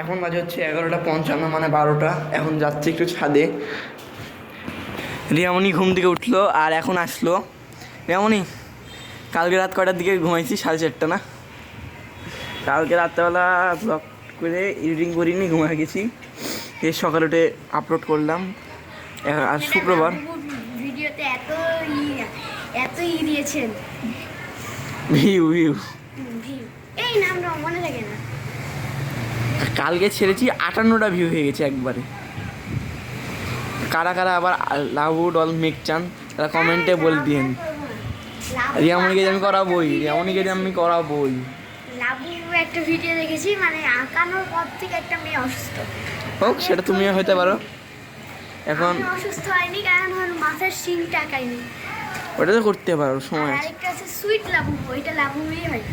এখন বাজে হচ্ছে এগারোটা পঞ্চান্ন মানে বারোটা। এখন যাচ্ছে একটু ছাদে। রিয়ামণি ঘুম থেকে উঠল আর এখন আসলো। রিয়ামণি কালকে রাত কটার দিকে ঘুমাইছি সাড়ে চারটা না? কালকে রাত্রেবেলা ব্লগ করে এডিটিং করিনি ঘুমায় গেছি। এর সকালে উঠে আপলোড করলাম। আর শুক্রবার। ভিডিওতে এত ই এত ই দিয়েছেন। ভিউ ভিউ ভিউ এই নামটা মনে থাকে না। কালকে ছেড়েছি আটান্নটা ভিউ হয়ে গেছে একবারে। কারা কারা আবার লাভু ডল মেক চান তারা কমেন্টে বলে দিন রিয়ামণিকে আমি করাবোই রিয়ামণিকে আমি করাবোই। লাবু একটা ভিডিও দেখেছি মানে আঁকানোর পর থেকে একটা মেয়ে অসুস্থ। হোক সেটা তুমিও হতে পারো। এখন অসুস্থ হয়নি কারণ মাথার শিং টাকায়নি ওটা তো করতে পারো সময় আরেকটা আছে সুইট লাবু ওইটা লাবুই হয়।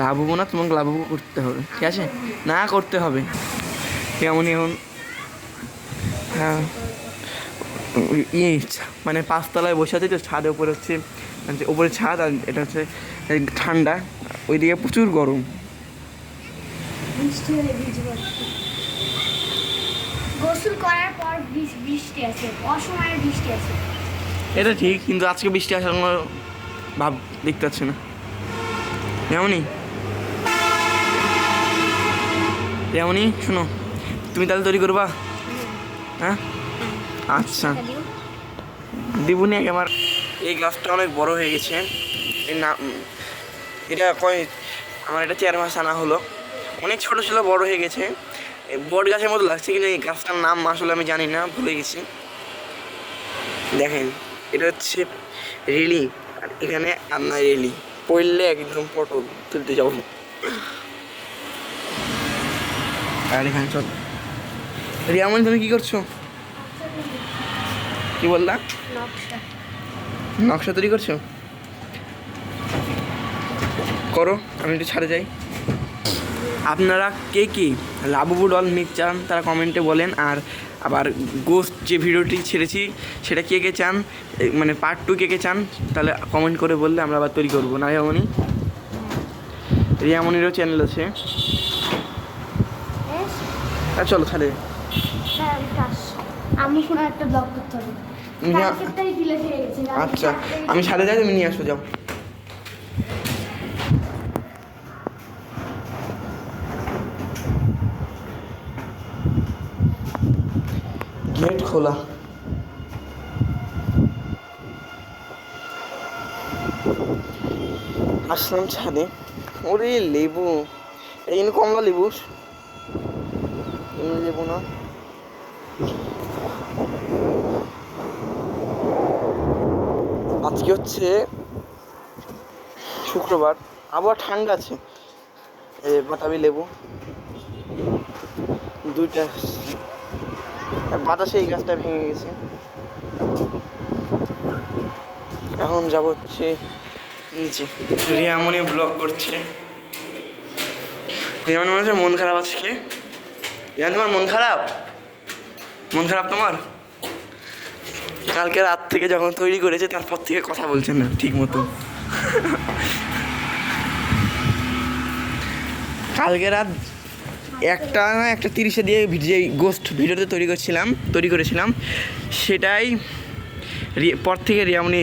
লাভ হব না তোমাকে লাভ হব করতে হবে ঠিক আছে? না করতে হবে। কেমনই এখন হ্যাঁ। ইয়ে মানে পাঁচতলায় বসে আছি তো ছাদের উপরে হচ্ছে মানে উপরে ছাদ আর এটা হচ্ছে ঠান্ডা ওইদিকে প্রচুর গরম। বৃষ্টি হলে ভিজবো গোসল করার পর বৃষ্টি আছে অসময়ে বৃষ্টি আছে। এটা ঠিক কিন্তু আজকে বৃষ্টি আসার কোনো ভাব দেখতে পাচ্ছি না। যেমনই যেমনই শোনো, তুমি তাহলে তৈরি করবা? হ্যাঁ? আচ্ছা। দিবনি আমার এই গাছটা অনেক বড় হয়ে গেছে। এর নাম এটা কয় আমার এটা চার মাস আনা হলো। অনেক ছোট ছিল, বড় হয়ে গেছে। বট গাছের মতো লাগছে, কিন্তু এই গাছটার নাম আসলে আমি জানি না, ভুলে গেছি। দেখেন, এটা হচ্ছে রেলি, আর এখানে আপনার রেলি। পড়লে একদম পটল তুলতে যাব। আর এখানে চল। রিয়ামন, তুমি কি করছ? কি বললা? নকশা তৈরি করছ? করো, আমি একটু ছাড়ে যাই। আপনারা কে কে লাবুবু ডল মিক চান, তারা কমেন্টে বলেন। আর আবার গোস্ট যে ভিডিওটি ছেড়েছি, সেটা কে কে চান মানে পার্ট টু কে কে চান, তাহলে কমেন্ট করে বললে আমরা আবার তৈরি করব। না রিয়ামণি রিয়ামণিরও চ্যানেল আছে। চলো ছাড়ে আমি কোনো একটা ব্লগ করতে হবে। নিয়ে- কালকেরটাই ফিলে ফিরে গেছে আচ্ছা আমি ছাড়ে যাই তুমি নিয়ে আসো যাও। গেট খোলা। আসলাম ছাদে। ওরে লেবু এটা জন্য কমলা লেবু। না। আজকে হচ্ছে শুক্রবার, আবহাওয়া ঠান্ডা আছে বাতাবি লেবু দুইটা বাতাসে এই গাছটা ভেঙে গেছে। এখন যাব হচ্ছে নিচে। রিয়ামনি ব্লগ করছে। রিয়ামনি মনে মন খারাপ আজকে। রিয়ান তোমার মন খারাপ? মন খারাপ তোমার? কালকে রাত থেকে যখন তৈরি করেছে, তারপর থেকে কথা বলছে না, ঠিক মতো। কালকে রাত একটা না একটা তিরিশে দিয়ে যে গোস্ট ভিডিওতে তৈরি করছিলাম, তৈরি করেছিলাম, সেটাই পর থেকে রিয়ামনি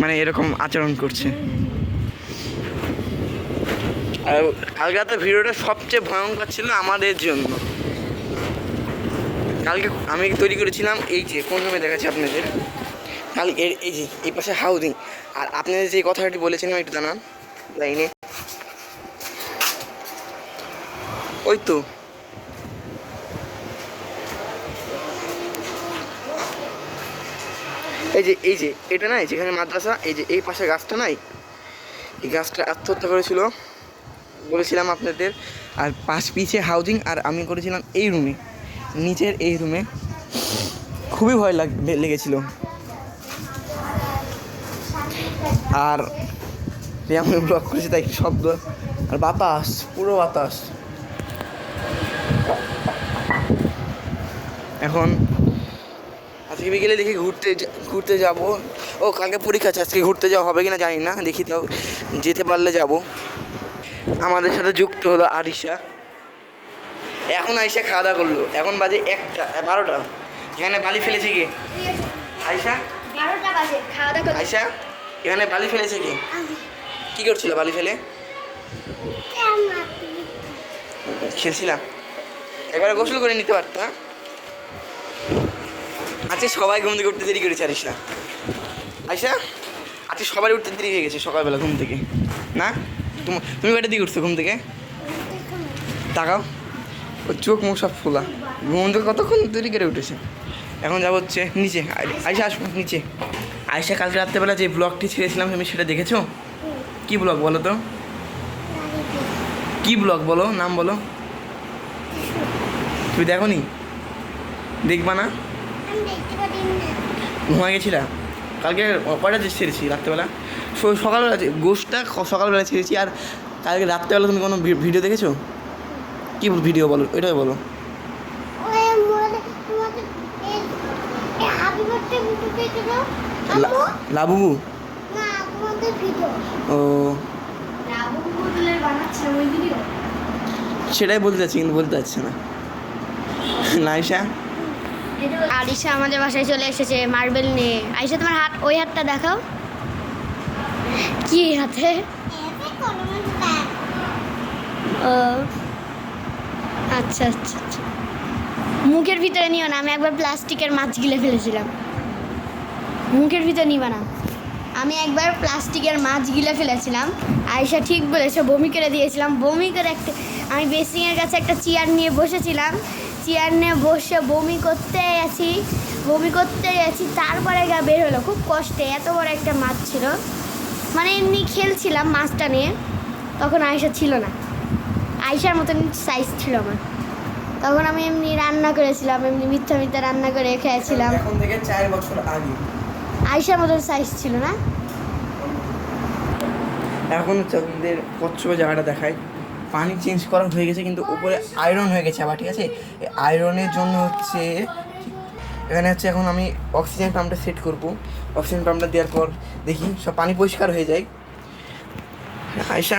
মানে এরকম আচরণ করছে। আর কালকে রাতে ভিডিওটা সবচেয়ে ভয়ঙ্কর ছিল আমাদের জন্য। কালকে আমি তৈরি করেছিলাম এই যে, কোন রুমে দেখাচ্ছি আপনাদের? কাল এর এই যে, এই পাশে হাউজিং। আর আপনাদের যে কথাটি বলেছিলাম, একটু জানান লাইনে। ওই তো। এই যে এই যে, এটা নাই, যেখানে মাদ্রাসা, এই যে, এই পাশে গাছটা নাই? এই গাছটা আত্মহত্যা করেছিল। বলেছিলাম আপনাদের, আর পাশ পিছে হাউজিং, আর আমি করেছিলাম এই রুমে। নিচের এই রুমে খুবই ভয় লাগ লেগেছিল। আর আমি ব্লক করেছি, তাই শব্দ। আর বাতাস, পুরো বাতাস। এখন আজকে বিকেলে দেখি ঘুরতে ঘুরতে যাব। ও, কালকে পরীক্ষা আছে, আজকে ঘুরতে যাওয়া হবে কিনা জানি না। দেখি তাও, যেতে পারলে যাব। আমাদের সাথে যুক্ত হলো আরিশা। এখন আইসা খাওয়া দাওয়া করল। এখন বাজে একটা বারোটা। এখানে বালি ফেলেছে কি? আইসা আইসা এখানে বালি ফেলেছে কি? কি করছিল বালি ফেলে? খেলছিলাম। এবারে গোসল করে নিতে পারতা আজকে সবাই ঘুম থেকে উঠতে দেরি করেছে আরিসা আইসা আজকে সবাই উঠতে দেরি হয়ে গেছে সকালবেলা ঘুম থেকে। না? তুমি- তুমি কয়টা দিকে উঠছো ঘুম থেকে? তাকাও। ওর চোখ মুখ সব ফোলা। ঘুম থেকে কতক্ষণ তৈরি করে উঠেছে? এখন যাব হচ্ছে নিচে। আইসা আসব নিচে। আয়সা কালকে রাত্রেবেলা যে ব্লগটি ছেড়েছিলাম, তুমি সেটা দেখেছ? কি ব্লগ বলো তো? কি ব্লগ বলো? নাম বলো। তুমি দেখো নি দেখবা না? ঘুমায় গেছিলা? কালকে কয়টা ছেড়েছি রাত্রেবেলা? সকালবেলা গোষ্ঠটা সকালবেলা ছেড়েছি। আর কালকে রাত্রেবেলা তুমি কোনো ভিডিও দেখেছ? কি ভিডিও বলো? এটাই বলো। লা- লাবুবু? ও। সেটাই বলতে চাচ্ছি কিন্তু বলতে চাচ্ছে না। নাইসা আরিশা আমাদের বাসায় চলে এসেছে মার্বেল নিয়ে। আইসা তোমার হাত ওই হাতটা দেখাও। কি হাতে? ও। আচ্ছা আচ্ছা আচ্ছা। মুখের ভিতরে নিও না, আমি একবার প্লাস্টিকের মাছ গিলে ফেলেছিলাম। মুখের ভিতরে নিবা না। আমি একবার প্লাস্টিকের মাছ গিলে ফেলেছিলাম। আয়সা ঠিক বলেছে, বমি করে দিয়েছিলাম। বমি করে একটা আমি বেসিংয়ের কাছে একটা চেয়ার নিয়ে বসেছিলাম। চেয়ার নিয়ে বসে বমি করতে গেছি, বমি করতে গেছি, তারপরে গা বের হলো। খুব কষ্টে, এত বড় একটা মাছ ছিল। মানে এমনি খেলছিলাম মাছটা নিয়ে, তখন আয়সা ছিল না। আয়সার মতন সাইজ ছিল আমার। তখন আমি এমনি রান্না করেছিলাম এমনি মিথ্যা মিথ্যা রান্না করে খেয়েছিলাম। এখন থেকে চার বছর আগে। আয়সার মতন সাইজ ছিল না? এখন হচ্ছে আপনাদের কচ্ছপের জায়গাটা দেখায় পানি চেঞ্জ করা হয়ে গেছে কিন্তু উপরে আয়রন হয়ে গেছে আবার ঠিক আছে? আয়রনের জন্য হচ্ছে এখানে হচ্ছে এখন আমি অক্সিজেন পাম্পটা সেট করব। অক্সিজেন পাম্পটা দেওয়ার পর দেখি সব পানি পরিষ্কার হয়ে যায়। আয়সা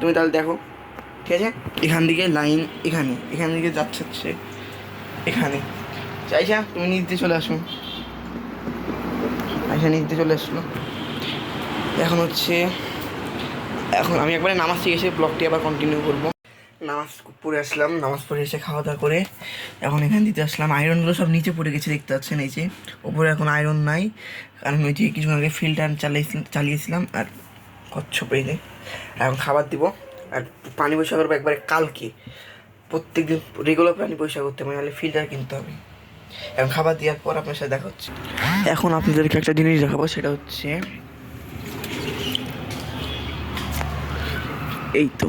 তুমি তাহলে দেখো। ঠিক আছে? এখান থেকে লাইন এখানে। এখান থেকে যাচ্ছে হচ্ছে এখানে। আয়সা তুমি নিচে চলে আসো। আয়সা নিচে চলে আসলো। এখন হচ্ছে, এখন আমি একবারে নামাজ থেকে এসে ব্লগটি আবার কন্টিনিউ করব। নামাজ পড়ে আসলাম, নামাজ পড়ে এসে খাওয়া দাওয়া করে এখন এখান দিতে আসলাম। আয়রনগুলো সব নিচে পড়ে গেছে, দেখতে পাচ্ছেন এই যে। ওপরে এখন আয়রন নাই, কারণ ওই যে কিছুক্ষণ আগে ফিল্টার চালিয়েছিলাম চালিয়েছিলাম আর কচ্ছপ এই এখন খাবার দিব। আর পানি পয়সা করব একবারে কালকে। প্রত্যেক দিন রেগুলার পানি পয়সা করতে হবে, নাহলে ফিল্টার কিনতে হবে। এখন খাবার দেওয়ার পর আপনার সাথে দেখা হচ্ছে। এখন আপনাদেরকে একটা জিনিস দেখাবো, সেটা হচ্ছে এই তো,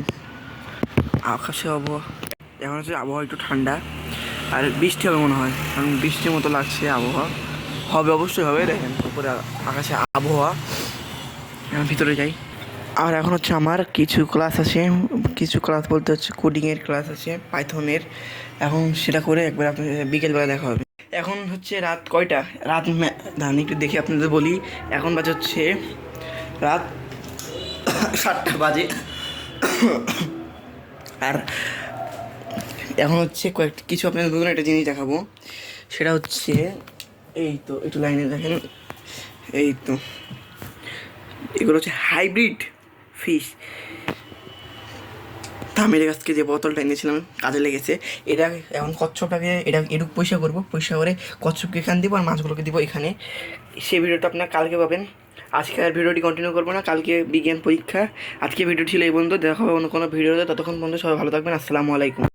আকাশে আবহাওয়া। এখন হচ্ছে আবহাওয়া একটু ঠান্ডা, আর বৃষ্টি হবে মনে হয়, কারণ বৃষ্টির মতো লাগছে আবহাওয়া। হবে, অবশ্যই হবে, দেখেন, উপরে আকাশে আবহাওয়া। এখন ভিতরে যাই। আর এখন হচ্ছে আমার কিছু ক্লাস আছে, কিছু ক্লাস বলতে হচ্ছে কোডিংয়ের ক্লাস আছে পাইথনের এখন সেটা করে একবার আপনাদের বিকেলবেলা দেখা হবে। এখন হচ্ছে রাত কয়টা? রাত দাঁড়ান, একটু দেখি আপনাদের বলি। এখন বাজে হচ্ছে রাত সাতটা বাজে। আর এখন হচ্ছে কয়েক কিছু আপনাদের নতুন একটা জিনিস দেখাবো। সেটা হচ্ছে এই তো, একটু লাইনে দেখেন। এই তো। এগুলো হচ্ছে হাইব্রিড ফিশ। তামিলের কাছ থেকে যে বোতলটা এনেছিলাম, কাজে লেগেছে। এটা এখন কচ্ছপটাকে, এটা এরূপ পয়সা করব, পয়সা করে কচ্ছপকে এখানে দেবো আর মাছগুলোকে দিব এখানে। সেই ভিডিওটা আপনার কালকে পাবেন। আজকে আর ভিডিওটি কন্টিনিউ করব না, কালকে বিজ্ঞান পরীক্ষা। আজকে ভিডিও ছিল এই বন্ধু দেখা হবে অন্য কোনো ভিডিওতে, ততক্ষণ বন্ধু সবাই ভালো থাকবেন, আসসালামু আলাইকুম।